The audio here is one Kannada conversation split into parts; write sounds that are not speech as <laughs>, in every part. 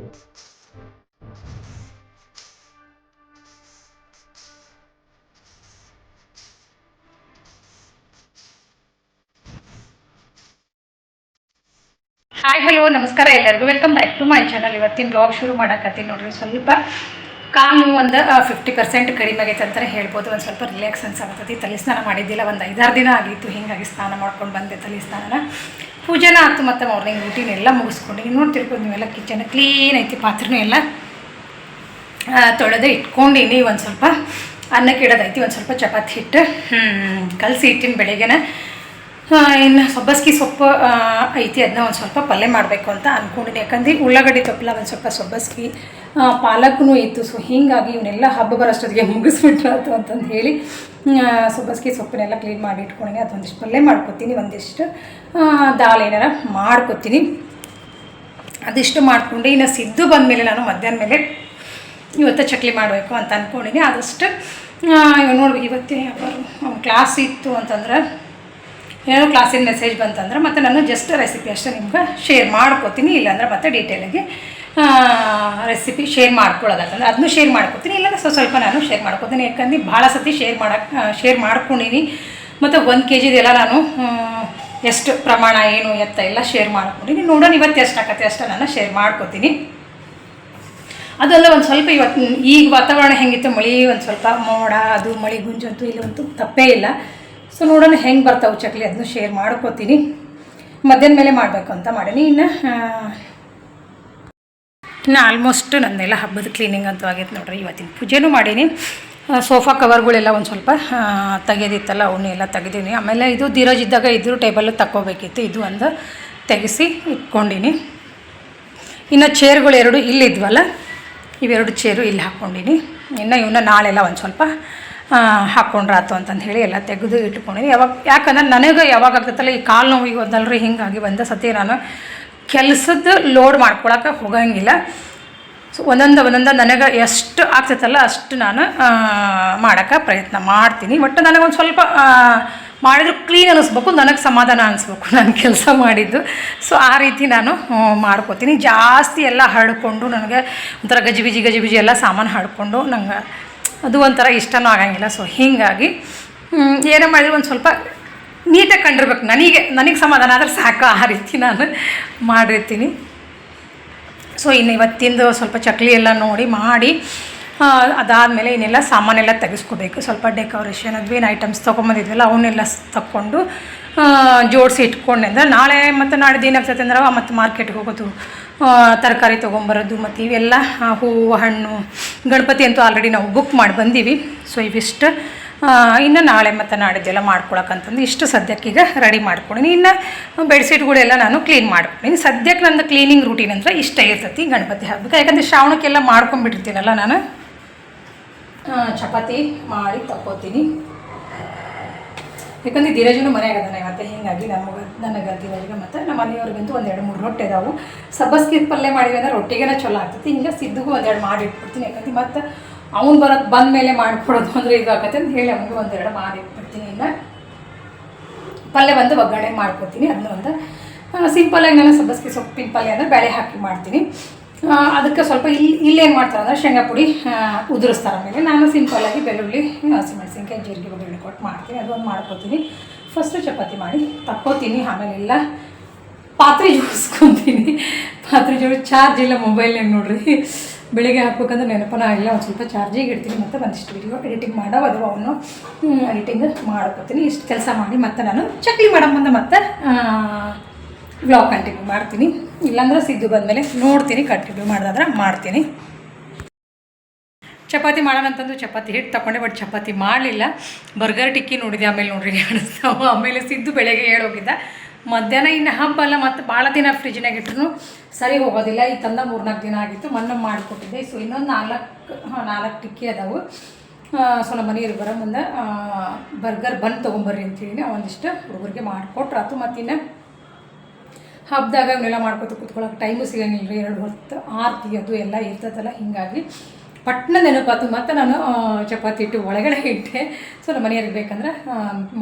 ಹಾಯ್ ಹಲೋ ನಮಸ್ಕಾರ ಎಲ್ಲರಿಗೂ. Welcome back to my channel ಇವತ್ತಿನ ಬ್ಲಾಗ್ ಶುರು ಮಾಡಕತ್ತೀನಿ ನೋಡ್ರಿ. ಸ್ವಲ್ಪ ಕಾಲು ಒಂದು ಫಿಫ್ಟಿ ಪರ್ಸೆಂಟ್ ಕಡಿಮೆ ಆಗೈತೆ ಅಂತಲೇ ಹೇಳ್ಬೋದು. ಒಂದು ಸ್ವಲ್ಪ ರಿಲ್ಯಾಕ್ಸ್ ಅನ್ಸಾಕತ್ತೈತಿ. ತಲೆ ಸ್ನಾನ ಮಾಡಿದ್ದಿಲ್ಲ. ಒಂದು ಐದಾರು ದಿನ ಆಗಿತ್ತು. ಹಿಂಗಾಗಿ ಸ್ನಾನ ಮಾಡ್ಕೊಂಡು ಬಂದೆ ತಲೆ ಸ್ನಾನನ. ಪೂಜೆನ ಆಯ್ತು ಮತ್ತು ಮಾರ್ನಿಂಗ್ ರೂಟೀನ್ ಎಲ್ಲ ಮುಗಿಸ್ಕೊಂಡು ನೀವು ನೀವೆಲ್ಲ ಕಿಚನ್ ಕ್ಲೀನ್ ಐತಿ, ಪಾತ್ರೆನೂ ಎಲ್ಲ ತೊಳೆದು ಇಟ್ಕೊಂಡೀನಿ ಒಂದು ಸ್ವಲ್ಪ ಅನ್ನಕ್ಕೆ ಇಡೋದೈತಿ ಒಂದು ಸ್ವಲ್ಪ ಚಪಾತಿ ಹಿಟ್ಟು ಕಲಸಿ ಇಟ್ಟಿನ ಬೆಳಿಗ್ಗೆನ. ಇನ್ನು ಸೊಬ್ಬಸ್ಗಿ ಸೊಪ್ಪು ಐತಿ ಅದನ್ನ ಒಂದು ಸ್ವಲ್ಪ ಪಲ್ಯ ಮಾಡಬೇಕು ಅಂತ ಅಂದ್ಕೊಂಡಿನಿ ಯಾಕಂದ್ರೆ ಉಳ್ಳಾಗಡ್ಡಿ ತೊಪ್ಪಲ ಒಂದು ಸ್ವಲ್ಪ ಸೊಬ್ಬಸ್ಗಿ ಪಾಲಕ್ನೂ ಇತ್ತು. ಸೊ ಹೀಗಾಗಿ ಇವನ್ನೆಲ್ಲ ಹಬ್ಬ ಬರೋಷ್ಟೊತ್ತಿಗೆ ಮುಗಿಸ್ಬಿಟ್ರಾತು ಅಂತಂದು ಹೇಳಿ ಸೊಬ್ಬಸ್ಗೆ ಸೊಪ್ಪನ್ನೆಲ್ಲ ಕ್ಲೀನ್ ಮಾಡಿ ಇಟ್ಕೊಂಡಿನಿ. ಅದೊಂದಿಷ್ಟು ಪಲ್ಯ ಮಾಡ್ಕೊತೀನಿ, ಒಂದಿಷ್ಟು ದಾಲ್ ಏನಾರ ಮಾಡ್ಕೊತೀನಿ. ಅದಿಷ್ಟು ಮಾಡಿಕೊಂಡು, ಇನ್ನು ಸಿದ್ದು ಬಂದಮೇಲೆ ನಾನು ಮಧ್ಯಾಹ್ನ ಮೇಲೆ ಇವತ್ತು ಚಕ್ಲಿ ಮಾಡಬೇಕು ಅಂತ ಅಂದ್ಕೊಂಡಿನಿ ಆದಷ್ಟು ನೋಡ್ಬೇಕು ಇವತ್ತೇ ಯಾವ ಕ್ಲಾಸ್ ಇತ್ತು ಅಂತಂದ್ರೆ ಏನೋ ಕ್ಲಾಸಿನ ಮೆಸೇಜ್ ಬಂತಂದ್ರೆ ಮತ್ತು ನಾನು ಜಸ್ಟ್ ರೆಸಿಪಿ ಅಷ್ಟೇ ನಿಮ್ಗೆ ಶೇರ್ ಮಾಡ್ಕೋತೀನಿ, ಇಲ್ಲಾಂದ್ರೆ ಮತ್ತೆ ಡೀಟೇಲಾಗಿ ರೆಸಿಪಿ ಶೇರ್ ಮಾಡ್ಕೊಳ್ಳೋದಾಕಂದ್ರೆ ಅದನ್ನು ಶೇರ್ ಮಾಡ್ಕೋತೀನಿ, ಇಲ್ಲಾಂದ್ರೆ ಸ್ವಲ್ಪ ಸ್ವಲ್ಪ ನಾನು ಶೇರ್ ಮಾಡ್ಕೋತೀನಿ. ಯಾಕಂದ್ರೆ ಭಾಳ ಸತಿ ಶೇರ್ ಮಾಡಕ್ಕೆ ಶೇರ್ ಮಾಡ್ಕೊಂಡಿನಿ. ಮತ್ತು ಒಂದು ಕೆ ಜಿದೆಲ್ಲ ನಾನು ಎಷ್ಟು ಪ್ರಮಾಣ, ಏನು, ಎತ್ತ ಎಲ್ಲ ಶೇರ್ ಮಾಡ್ಕೊಂಡಿನಿ. ನೋಡೋಣ ಇವತ್ತು ಎಷ್ಟು ಆಕತ್ತೆ ಅಷ್ಟು ನಾನು ಶೇರ್ ಮಾಡ್ಕೋತೀನಿ. ಅದೆಲ್ಲ ಒಂದು ಸ್ವಲ್ಪ ಇವತ್ತು, ಈಗ ವಾತಾವರಣ ಹೆಂಗಿತ್ತು, ಮಳೆ ಒಂದು ಸ್ವಲ್ಪ ಮೋಡ, ಅದು ಮಳೆ ಗುಂಜಂತೂ ಇಲ್ಲಂತೂ ತಪ್ಪೇ ಇಲ್ಲ. ಸೊ ನೋಡೋಣ ಹೆಂಗೆ ಬರ್ತಾವೆ ಚಕ್ಲಿ ಅದನ್ನು ಶೇರ್ ಮಾಡ್ಕೋತೀನಿ. ಮಧ್ಯಾಹ್ನ ಮೇಲೆ ಮಾಡಬೇಕು ಅಂತ ಮಾಡೀನಿ. ಇನ್ನು ಇನ್ನು ಆಲ್ಮೋಸ್ಟ್ ನನ್ನೆಲ್ಲ ಹಬ್ಬದ ಕ್ಲೀನಿಂಗ್ ಅಂತೂ ಆಗೈತೆ ನೋಡ್ರಿ, ಇವತ್ತಿನ ಪೂಜೆನೂ ಮಾಡೀನಿ. ಸೋಫಾ ಕವರ್ಗಳೆಲ್ಲ ಒಂದು ಸ್ವಲ್ಪ ತೆಗೆದಿತ್ತಲ್ಲ ಅವನ್ನ ಎಲ್ಲ ತೆಗೆದೀನಿ. ಆಮೇಲೆ ಇದು ಧೀರಜ್ ಇದ್ದಾಗ ಇದ್ರು ಟೇಬಲ್ಲು ತಗೋಬೇಕಿತ್ತು ಇದು ಒಂದು ತೆಗೆಸಿ ಇಟ್ಕೊಂಡೀನಿ. ಇನ್ನು ಚೇರ್ಗಳು ಎರಡು ಇಲ್ಲಿದ್ವಲ್ಲ, ಇವೆರಡು ಚೇರು ಇಲ್ಲಿ ಹಾಕ್ಕೊಂಡಿನಿ ಇನ್ನು ಇವನ್ನ ನಾಳೆಲ್ಲ ಒಂದು ಸ್ವಲ್ಪ ಹಾಕ್ಕೊಂಡ್ರಾತು ಅಂತಂದು ಹೇಳಿ ಎಲ್ಲ ತೆಗೆದು ಇಟ್ಕೊಂಡಿನಿ. ಯಾವಾಗ ಯಾಕಂದ್ರೆ ನನಗೆ ಯಾವಾಗ ಆಗ್ತೈತಲ್ಲ, ಈ ಕಾಲು ನೋವಿಗೆ ಹೋದಲ್ರಿ, ಹಿಂಗಾಗಿ ಬಂದ ಸತಿ ನಾನು ಕೆಲಸದ ಲೋಡ್ ಮಾಡ್ಕೊಳಕ್ಕೆ ಹೋಗಂಗಿಲ್ಲ. ಸೊ ಒಂದೊಂದು ಒಂದೊಂದು ನನಗೆ ಎಷ್ಟು ಆಗ್ತೈತಲ್ಲ, ಅಷ್ಟು ನಾನು ಮಾಡೋಕ್ಕೆ ಪ್ರಯತ್ನ ಮಾಡ್ತೀನಿ. ಒಟ್ಟು ಒಂದು ಸ್ವಲ್ಪ ಮಾಡಿದ್ರು ಕ್ಲೀನ್ ಅನ್ನಿಸ್ಬೇಕು ನನಗೆ ಸಮಾಧಾನ ಅನಿಸ್ಬೇಕು <laughs> ನಾನು ಕೆಲಸ ಮಾಡಿದ್ದು. ಸೊ ಆ ರೀತಿ ನಾನು ಮಾಡ್ಕೋತೀನಿ. ಜಾಸ್ತಿ ಎಲ್ಲ ಹರಡ್ಕೊಂಡು ನನಗೆ ಒಂಥರ ಗಜಿಬಿಜಿ ಗಜಿಬಿಜಿ ಎಲ್ಲ ಸಾಮಾನು ಹಾಡ್ಕೊಂಡು ನಂಗೆ ಅದು ಒಂಥರ ಇಷ್ಟನೂ ಆಗಂಗಿಲ್ಲ. ಸೊ ಹೀಗಾಗಿ ಏನೇ ಮಾಡಿದ್ರು ಒಂದು ಸ್ವಲ್ಪ ನೀಟಾಗಿ ಕಂಡಿರ್ಬೇಕು. ನನಗೆ ನನಗೆ ಸಮಾಧಾನ ಆದರೆ ಸಾಕು ಆ ರೀತಿ ನಾನು ಮಾಡಿರ್ತೀನಿ. ಸೊ ಇನ್ನು ಇವತ್ತಿಂದು ಸ್ವಲ್ಪ ಚಕ್ಲಿ ಎಲ್ಲ ನೋಡಿ ಮಾಡಿ ಅದಾದಮೇಲೆ ಇನ್ನೆಲ್ಲ ಸಾಮಾನೆಲ್ಲ ತೆಗೆಸ್ಕೋಬೇಕು. ಸ್ವಲ್ಪ ಡೆಕೋರೇಷನ್ ಅದು ಏನು ಐಟಮ್ಸ್ ತೊಗೊಂಬಂದಿದ್ವಲ್ಲ, ಅವನ್ನೆಲ್ಲ ತಕ್ಕೊಂಡು ಜೋಡಿಸಿ ಇಟ್ಕೊಂಡೆ ಅಂದ್ರೆ ನಾಳೆ ಮತ್ತು ನಾಳೆ ಏನಾಗ್ತೈತೆ ಅಂದ್ರೆ, ಮತ್ತು ಮಾರ್ಕೆಟ್ಗೆ ಹೋಗೋದು. ತರಕಾರಿ ತೊಗೊಂಬರೋದು ಮತ್ತು ಇವೆಲ್ಲ ಹೂವು, ಹಣ್ಣು, ಗಣಪತಿ ಅಂತೂ ಆಲ್ರೆಡಿ ನಾವು ಬುಕ್ ಮಾಡಿ ಬಂದೀವಿ. ಸೊ ಇವಿಷ್ಟು ಇನ್ನು ನಾಳೆ ಮತ್ತು ನಾಡಿದ್ದೆಲ್ಲ ಮಾಡ್ಕೊಳಕ್ಕಂತಂದು ಇಷ್ಟು ಸದ್ಯಕ್ಕೀಗ ರೆಡಿ ಮಾಡ್ಕೊಂಡಿನಿ. ಇನ್ನು ಬೆಡ್ಶೀಟ್ಗಳೆಲ್ಲ ನಾನು ಕ್ಲೀನ್ ಮಾಡ್ಕೊಂಡಿನಿ. ಸದ್ಯಕ್ಕೆ ನನ್ನ ಕ್ಲೀನಿಂಗ್ ರೂಟೀನ್ ಅಂದರೆ ಇಷ್ಟ ಇರ್ತೈತಿ ಗಣಪತಿ ಹಬ್ಬಕ್ಕೆ. ಯಾಕಂದರೆ ಶ್ರಾವಣಕ್ಕೆಲ್ಲ ಮಾಡ್ಕೊಂಡ್ಬಿಟ್ಟಿರ್ತೀನಲ್ಲ ನಾನು. ಚಪಾತಿ ಮಾಡಿ ತಗೋತೀನಿ ಯಾಕಂದ್ರೆ ಧೀರಜನು ಮನೆಯಾಗ ಅದಾನೆ ಮತ್ತೆ ಹೀಗಾಗಿ ನಮಗೆ, ನನಗೆ ಧೀರಜ್ಗೆ ಮತ್ತು ನಮ್ಮ ಮನೆಯವ್ರಿಗಂತೂ ಎರಡು ಮೂರು ರೊಟ್ಟಿ ಅದಾವು. ಸಬ್ಬಸ್ಗಿ ಪಲ್ಯ ಮಾಡಿವಿ ಅಂದ್ರೆ ರೊಟ್ಟಿಗೆನ ಚಲೋ ಆಗ್ತೈತಿ. ಹಿಂಗೆ ಸಿದ್ದಿಗೂ ಒಂದೆರಡು ಮಾಡಿ ಇಟ್ಬಿಡ್ತೀನಿ ಯಾಕಂದ್ರೆ ಮತ್ತು ಅವ್ನು ಬರೋದು ಬಂದ ಮೇಲೆ ಮಾಡ್ಕೊಡೋದು ಅಂದರೆ ಇದು ಆಗತ್ತೆ ಅಂತ ಹೇಳಿ ಅವನಿಗೆ ಒಂದೆರಡು ಮಾಡಿ ಇಟ್ಬಿಡ್ತೀನಿ ಇನ್ನು ಪಲ್ಯ ಬಂದು ಒಗ್ಗರಣೆ ಮಾಡ್ಕೊತೀನಿ. ಅದನ್ನ ಒಂದು ಸಿಂಪಲಾಗಿ ನಾನು ಸಬ್ಬಸ್ಗೆ ಸೊಪ್ಪಿನ ಪಲ್ಯ ಅಂದರೆ ಬೇಳೆ ಹಾಕಿ ಮಾಡ್ತೀನಿ. ಅದಕ್ಕೆ ಸ್ವಲ್ಪ ಇಲ್ಲಿ ಇಲ್ಲೇನು ಮಾಡ್ತಾರೆ? ಅಂದರೆ ಶೇಂಗಾ ಪುಡಿ ಉದುರಿಸ್ತಾರೆ ಆಮೇಲೆ. ನಾನು ಸಿಂಪಲ್ಲಾಗಿ ಬೆಳ್ಳುಳ್ಳಿ ಹಸಿಮೆಣಸಿನ್ಕಾಯಿ ಜೀರಿಗೆ ಬೆಳ್ಳುಳ್ಳಿ ಕೊಟ್ಟು ಮಾಡ್ತೀನಿ. ಅದೊಂದು ಮಾಡ್ಕೊತೀನಿ. ಫಸ್ಟು ಚಪಾತಿ ಮಾಡಿ, ತಕ್ಕೋತೀನಿ. ಆಮೇಲೆ ಎಲ್ಲ ಪಾತ್ರೆ ಜೋಡಿಸ್ಕೊತೀನಿ. ಪಾತ್ರೆ ಜೋಡಿ ಚಾರ್ಜ್ ಇಲ್ಲ ಮೊಬೈಲ್ನಾಗ ನೋಡ್ರಿ. ಬೆಳಿಗ್ಗೆ ಹಾಕ್ಬೇಕಂದ್ರೆ ನೆನಪನ ಇಲ್ಲ, ಒಂದು ಸ್ವಲ್ಪ ಚಾರ್ಜಿಗೆ ಇಡ್ತೀನಿ. ಮತ್ತು ಒಂದಿಷ್ಟು ವಿಡಿಯೋ ಎಡಿಟಿಂಗ್ ಮಾಡೋ ಅದು ಅವನು ಎಡಿಟಿಂಗ್ ಮಾಡ್ಕೊತೀನಿ. ಇಷ್ಟು ಕೆಲಸ ಮಾಡಿ ಮತ್ತೆ ನಾನು ಚಕ್ಲಿ ಮಾಡೋ ಮುಂದೆ ಮತ್ತೆ. ವ್ಲಾಗ್ ಕಂಟಿನ್ಯೂ ಮಾಡ್ತೀನಿ. ಇಲ್ಲಾಂದ್ರೆ ಸಿದ್ದು ಬಂದಮೇಲೆ ನೋಡ್ತೀನಿ ಕಂಟಿನ್ಯೂ ಮಾಡೋದಾದ್ರೆ ಮಾಡ್ತೀನಿ. ಚಪಾತಿ ಮಾಡೋಣ ಅಂತಂದು ಚಪಾತಿ ಹಿಟ್ಟು ತಗೊಂಡೆ ಬಟ್ ಚಪಾತಿ ಮಾಡಲಿಲ್ಲ. ಬರ್ಗರ್ ಟಿಕ್ಕಿ ನೋಡಿದೆ ಆಮೇಲೆ ನೋಡ್ರಿ <laughs> ಕಾಣಿಸ್ತಾವ ಆಮೇಲೆ ಸಿದ್ದು ಬೆಳಗ್ಗೆ ಹೇಳೋಗಿದ್ದ, ಮಧ್ಯಾಹ್ನ ಇನ್ನು ಹಬ್ಬ ಅಲ್ಲ, ಮತ್ತು ಭಾಳ ದಿನ ಫ್ರಿಜ್ನಾಗ ಇಟ್ರು ಸರಿ ಹೋಗೋದಿಲ್ಲ. ಈ ತಂದ ಮೂರ್ನಾಲ್ಕು ದಿನ ಆಗಿತ್ತು ಮೊನ್ನೆ ಮಾಡಿಕೊಟ್ಟಿದ್ದೆ. ಸೊ ಇನ್ನೊಂದು ನಾಲ್ಕು, ಹಾಂ, ನಾಲ್ಕು ಟಿಕ್ಕಿ ಅದಾವು. ಸೊ, ನಮ್ಮ ಮನೆಯಲ್ಲಿ ಬರೋ ಮುಂದೆ ಬರ್ಗರ್ ಬಂದು ತೊಗೊಂಬರ್ರಿ ಅಂತೇಳಿ ಒಂದಿಷ್ಟು ಹುಡುಗರಿಗೆ ಮಾಡಿಕೊಟ್ರಾತು ಮತ್ತಿನ್ನು ಹಬ್ಬದಾಗ ಅವನ್ನೆಲ್ಲ ಮಾಡ್ಕೊತ ಕೂತ್ಕೊಳ್ಳೋಕೆ ಟೈಮು ಸಿಗಂಗಿಲ್ಲ ರೀ. ಎರಡು ಹೊತ್ತು ಆರತಿ ಅದು ಎಲ್ಲ ಇರ್ತದಲ್ಲ, ಹೀಗಾಗಿ ಪಟ್ನ ನೆನಪಾತು. ಮತ್ತು ನಾನು ಚಪಾತಿ ಹಿಟ್ಟು ಒಳಗಡೆ ಇಟ್ಟೆ. ಸೊ ನಮ್ಮ ಮನೆಯವ್ರಿಗೆ ಬೇಕಂದ್ರೆ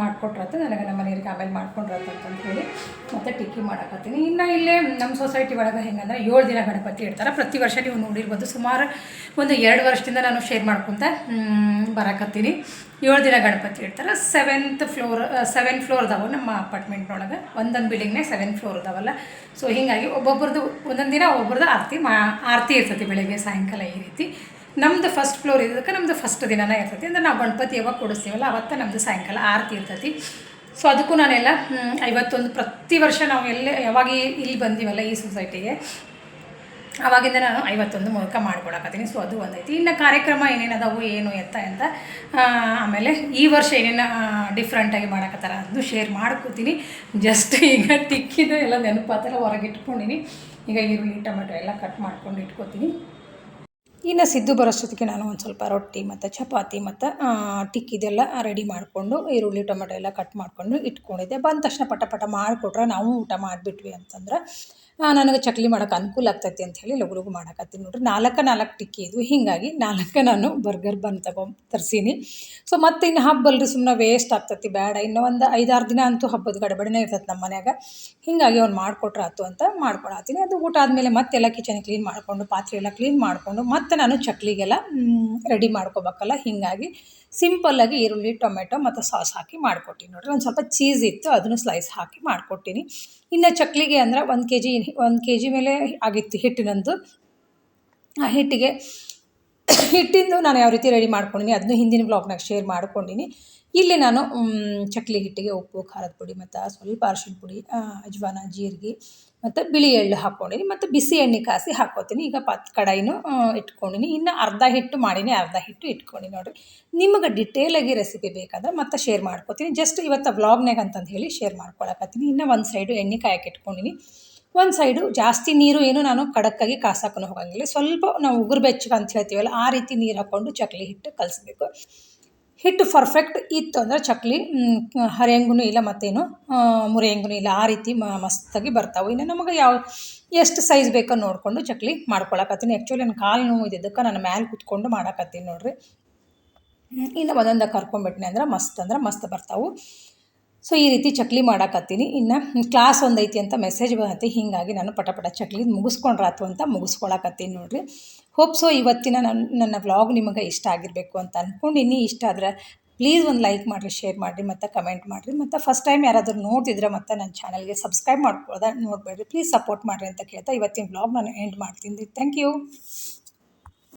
ಮಾಡಿಕೊಟ್ರತ್ತ ನನಗೆ ನಮ್ಮ ಮನೆಯವ್ರಿಗೆ ಆಮೇಲೆ ಮಾಡ್ಕೊಂಡ್ರ ಅಂತ ಹೇಳಿ ಮತ್ತು ಟಿಕ್ಕಿ ಮಾಡಕತ್ತೀನಿ. ಇನ್ನು ಇಲ್ಲೇ ನಮ್ಮ ಸೊಸೈಟಿ ಒಳಗೆ ಹೆಂಗಂದ್ರೆ ಏಳು ದಿನ ಗಣಪತಿ ಇಡ್ತಾರೆ. ಪ್ರತಿ ವರ್ಷ ನೀವು ನೋಡಿರ್ಬೋದು ಸುಮಾರು ಒಂದು ಎರಡು ವರ್ಷದಿಂದ ನಾನು ಶೇರ್ ಮಾಡ್ಕೊತ ಬರಕತ್ತೀನಿ. ಏಳು ದಿನ ಗಣಪತಿ ಇಡ್ತಾರೆ. ಸೆವೆಂತ್ ಫ್ಲೋರ್ ಸೆವೆನ್ ಫ್ಲೋರ್ ಅದಾವೆ ನಮ್ಮ ಅಪಾರ್ಟ್ಮೆಂಟ್ನೊಳಗೆ. ಒಂದೊಂದು ಬಿಲ್ಡಿಂಗ್ನೇ ಸೆವೆನ್ ಫ್ಲೋರ್ ಅದಾವಲ್ಲ ಸೊ ಹೀಗಾಗಿ ಒಬ್ಬೊಬ್ರದ್ದು ಒಂದೊಂದು ದಿನ ಒಬ್ಬೊಬ್ರದ್ದು ಆರತಿ ಮಾ, ಆರತಿ ಇರ್ತೈತಿ ಬೆಳಗ್ಗೆ, ಸಾಯಂಕಾಲ ಈ ರೀತಿ. ನಮ್ಮದು ಫಸ್ಟ್ ಫ್ಲೋರ್ ಇರೋದಕ್ಕೆ ನಮ್ಮದು ಫಸ್ಟ್ ದಿನನೇ ಇರ್ತೈತಿ. ಅಂದ್ರೆ ನಾವು ಗಣಪತಿ ಯಾವಾಗ ಕೊಡಿಸ್ತೀವಲ್ಲ, ಅವತ್ತು ನಮ್ಮದು ಸಾಯಂಕಾಲ ಆರತಿ ಇರ್ತೈತಿ. ಸೊ ಅದಕ್ಕೂ ನಾನೆಲ್ಲ ಐವತ್ತೊಂದು ಪ್ರತಿ ವರ್ಷ ನಾವು ಎಲ್ಲೇ, ಯಾವಾಗ ಇಲ್ಲಿ ಬಂದೀವಲ್ಲ ಈ ಸೊಸೈಟಿಗೆ ಅವಾಗಿಂದ ನಾನು ಐವತ್ತೊಂದು ಮೂಲಕ ಮಾಡ್ಕೊಡಕತ್ತೀನಿ ಸೊ ಅದು ಒಂದೈತಿ. ಇನ್ನು ಕಾರ್ಯಕ್ರಮ ಏನೇನು ಅದಾವು ಏನು ಎತ್ತ ಅಂತ ಆಮೇಲೆ ಈ ವರ್ಷ ಏನೇನು ಡಿಫ್ರೆಂಟಾಗಿ ಮಾಡಕತ್ತಾರ ಅದನ್ನು ಶೇರ್ ಮಾಡ್ಕೋತೀನಿ. ಜಸ್ಟ್ ಈಗ ಟಿಕ್ಕಿದು ಎಲ್ಲ ನೆನಪಾತ್ರ ಹೊರಗೆ ಇಟ್ಕೊಂಡಿನಿ ಈಗ ಈರುಳ್ಳಿ, ಟೊಮೆಟೊ ಎಲ್ಲ ಕಟ್ ಮಾಡ್ಕೊಂಡು ಇಟ್ಕೋತೀನಿ. ಇನ್ನು ಸಿದ್ದು ಬರೋಷ್ಟೊತ್ತಿಗೆ ನಾನು ಒಂದು ಸ್ವಲ್ಪ ರೊಟ್ಟಿ ಮತ್ತು ಚಪಾತಿ ಮತ್ತು ಟಿಕ್ಕಿದೆಲ್ಲ ರೆಡಿ ಮಾಡಿಕೊಂಡು ಈರುಳ್ಳಿ, ಟೊಮೆಟೊ ಎಲ್ಲ ಕಟ್ ಮಾಡಿಕೊಂಡು ಇಟ್ಕೊಂಡಿದ್ದೆ. ಬಂದ ತಕ್ಷಣ ಪಟ ಪಟ ಮಾಡಿಕೊಟ್ರೆ ನಾವು ಊಟ ಮಾಡಿಬಿಟ್ವಿ ಅಂತಂದ್ರೆ ನನಗೆ ಚಕ್ಲಿ ಮಾಡೋಕೆ ಅನುಕೂಲ ಆಗ್ತೈತಿ ಅಂತ ಹೇಳಿ ಲಗು ಮಾಡಕತ್ತೀನಿ ನೋಡ್ರಿ, ನಾಲ್ಕು ನಾಲ್ಕು ಟಿಕ್ಕಿ ಇದು. ಹೀಗಾಗಿ ನಾಲ್ಕು ನಾನು ಬರ್ಗರ್ ಬನ್ ತಗೊ ತರಿಸೀನಿ. ಸೊ ಮತ್ತೆ ಇನ್ನು ಹಬ್ಬಲ್ರಿ ಸುಮ್ಮನೆ ವೇಸ್ಟ್ ಆಗ್ತೈತಿ ಬೇಡ ಇನ್ನೂ ಒಂದು ಐದಾರು ದಿನ ಅಂತೂ ಹಬ್ಬದ ಗಡಬಡಿನೇ ಇರ್ತೈತೆ ನಮ್ಮ ಮನ್ಯಾಗ. ಹೀಗಾಗಿ ಅವ್ನು ಮಾಡಿಕೊಟ್ರೆ ಆಯ್ತು ಅಂತ ಮಾಡ್ಕೊಳತ್ತೀನಿ ಅದು ಊಟ ಆದಮೇಲೆ ಮತ್ತೆಲ್ಲ ಕಿಚನ್ ಕ್ಲೀನ್ ಮಾಡಿಕೊಂಡು, ಪಾತ್ರೆ ಎಲ್ಲ ಕ್ಲೀನ್ ಮಾಡಿಕೊಂಡು, ಮತ್ತೆ ನಾನು ಚಕ್ಲಿಗೆಲ್ಲ ರೆಡಿ ಮಾಡ್ಕೋಬೇಕಲ್ಲ. ಹೀಗಾಗಿ ಸಿಂಪಲ್ಲಾಗಿ ಈರುಳ್ಳಿ, ಟೊಮೆಟೊ ಮತ್ತು ಸಾಸ್ ಹಾಕಿ ಮಾಡಿಕೊಟ್ಟಿನಿ ನೋಡ್ರಿ. ಒಂದು ಸ್ವಲ್ಪ ಚೀಸ್ ಇತ್ತು, ಅದನ್ನು ಸ್ಲೈಸ್ ಹಾಕಿ ಮಾಡಿಕೊಟ್ಟಿನಿ. ಇನ್ನು ಚಕ್ಲಿಗೆ ಅಂದ್ರೆ ಒಂದು ಕೆ ಜಿ ಒಂದು ಕೆ ಜಿ ಮೇಲೆ ಆಗಿತ್ತು ಹಿಟ್ಟಿನಂದು. ಆ ಹಿಟ್ಟಿಗೆ ಹಿಟ್ಟಿಂದು ನಾನು ಯಾವ ರೀತಿ ರೆಡಿ ಮಾಡ್ಕೊಂಡಿನಿ, ಅದನ್ನು ಹಿಂದಿನ ಬ್ಲಾಗ್ನಾಗ ಶೇರ್ ಮಾಡ್ಕೊಂಡಿನಿ. ಇಲ್ಲಿ ನಾನು ಚಕ್ಲಿ ಹಿಟ್ಟಿಗೆ ಉಪ್ಪು, ಖಾರದ ಪುಡಿ ಮತ್ತು ಸ್ವಲ್ಪ ಅರಶಿನ ಪುಡಿ ಅಜ್ವಾನ, ಜೀರಿಗೆ ಮತ್ತು ಬಿಳಿ ಎಳ್ಳು ಹಾಕ್ಕೊಂಡಿನಿ ಮತ್ತು ಬಿಸಿ ಎಣ್ಣೆ ಕಾಸಿ ಹಾಕ್ಕೋತೀನಿ ಈಗ ಪತ್ ಕಡಾಯಿನೂ ಇಟ್ಕೊಂಡಿನಿ. ಇನ್ನು ಅರ್ಧ ಹಿಟ್ಟು ಮಾಡೀನಿ, ಅರ್ಧ ಹಿಟ್ಟು ಇಟ್ಕೊಂಡಿನಿ ನೋಡಿರಿ. ನಿಮಗೆ ಡಿಟೇಲಾಗಿ ರೆಸಿಪಿ ಬೇಕಾದ್ರೆ ಮತ್ತೆ ಶೇರ್ ಮಾಡ್ಕೋತೀನಿ. ಜಸ್ಟ್ ಇವತ್ತು ವ್ಲಾಗ್ನಾಗ ಅಂತಂದು ಹೇಳಿ ಶೇರ್ ಮಾಡ್ಕೊಳಕತ್ತೀನಿ. ಇನ್ನು ಒಂದು ಸೈಡು ಎಣ್ಣೆ ಕಾಯಕ್ಕೆ ಇಟ್ಕೊಂಡಿನಿ. ಒಂದು ಸೈಡು ಜಾಸ್ತಿ ನೀರು ಏನು ನಾನು ಖಡಕ್ಕಾಗಿ ಕಾಸಕ್ಕೂ ಹೋಗಂಗಿಲ್ಲ. ಸ್ವಲ್ಪ ನಾವು ಉಗುರು ಬೆಚ್ಚಗೆ ಅಂತ ಹೇಳ್ತೀವಲ್ಲ, ಆ ರೀತಿ ನೀರು ಹಾಕ್ಕೊಂಡು ಚಕ್ಲಿ ಹಿಟ್ಟು ಕಲಿಸ್ಬೇಕು. ಹಿಟ್ಟು ಪರ್ಫೆಕ್ಟ್ ಇತ್ತು ಅಂದರೆ ಚಕ್ಲಿ ಹರಿಯಂಗೂ ಇಲ್ಲ ಮತ್ತೇನು ಮುರಿಯಂಗೂ ಇಲ್ಲ, ಆ ರೀತಿ ಮಸ್ತಾಗಿ ಬರ್ತಾವೆ. ಇನ್ನು ನಮಗೆ ಯಾವ, ಎಷ್ಟು ಸೈಜ್ ಬೇಕೋ ನೋಡಿಕೊಂಡು ಚಕ್ಲಿ ಮಾಡ್ಕೊಳಕತ್ತೀನಿ. ಆ್ಯಕ್ಚುಲಿ ನನ್ನ ಕಾಲು ನೋವು ಇದ್ದಿದ್ದಕ್ಕೆ ನಾನು ಮ್ಯಾಲೆ ಕೂತ್ಕೊಂಡು ಮಾಡಕತ್ತೀನಿ ನೋಡಿರಿ. ಇನ್ನು ಒಂದೊಂದು ಕರ್ಕೊಂಬಿಟ್ನಿ ಅಂದ್ರೆ ಮಸ್ತ್ ಅಂದ್ರೆ ಮಸ್ತ್ ಬರ್ತಾವೆ. ಸೊ ಈ ರೀತಿ ಚಕ್ಲಿ ಮಾಡಾಕತ್ತೀನಿ. ಇನ್ನು ಕ್ಲಾಸ್ ಒಂದೈತಿ ಅಂತ ಮೆಸೇಜ್ ಬಂದೈತಿ ಹೀಗಾಗಿ ನಾನು ಪಟಪಟ ಪಟ ಚಕ್ಲಿ ಮುಗಿಸ್ಕೊಂಡ್ರಾತು ಅಂತ ಮುಗಿಸ್ಕೊಳಕತ್ತೀನಿ ನೋಡಿರಿ. ಹೋಪ್ ಸೊ ಇವತ್ತಿನ ನನ್ನ ನನ್ನ ವ್ಲಾಗ್ ನಿಮಗೆ ಇಷ್ಟ ಆಗಿರಬೇಕು ಅಂತ ಅಂದ್ಕೊಂಡಿನಿ ಇಷ್ಟ ಆದರೆ ಪ್ಲೀಸ್ ಒಂದು ಲೈಕ್ ಮಾಡಿರಿ ಶೇರ್ ಮಾಡಿರಿ, ಮತ್ತು ಕಮೆಂಟ್ ಮಾಡಿರಿ. ಮತ್ತು ಫಸ್ಟ್ ಟೈಮ್ ಯಾರಾದರೂ ನೋಡ್ತಿದ್ರೆ ಮತ್ತು ನನ್ನ ಚಾನಲ್ಗೆ ಸಬ್ಸ್ಕ್ರೈಬ್ ಮಾಡ್ಕೊಳ್ದೆ ನೋಡಬೇಡ್ರಿ. ಪ್ಲೀಸ್ ಸಪೋರ್ಟ್ ಮಾಡಿರಿ ಅಂತ ಕೇಳ್ತಾ ಇವತ್ತಿನ ವ್ಲಾಗ್ ನಾನು ಎಂಡ್ ಮಾಡ್ತೀನಿ. Thank you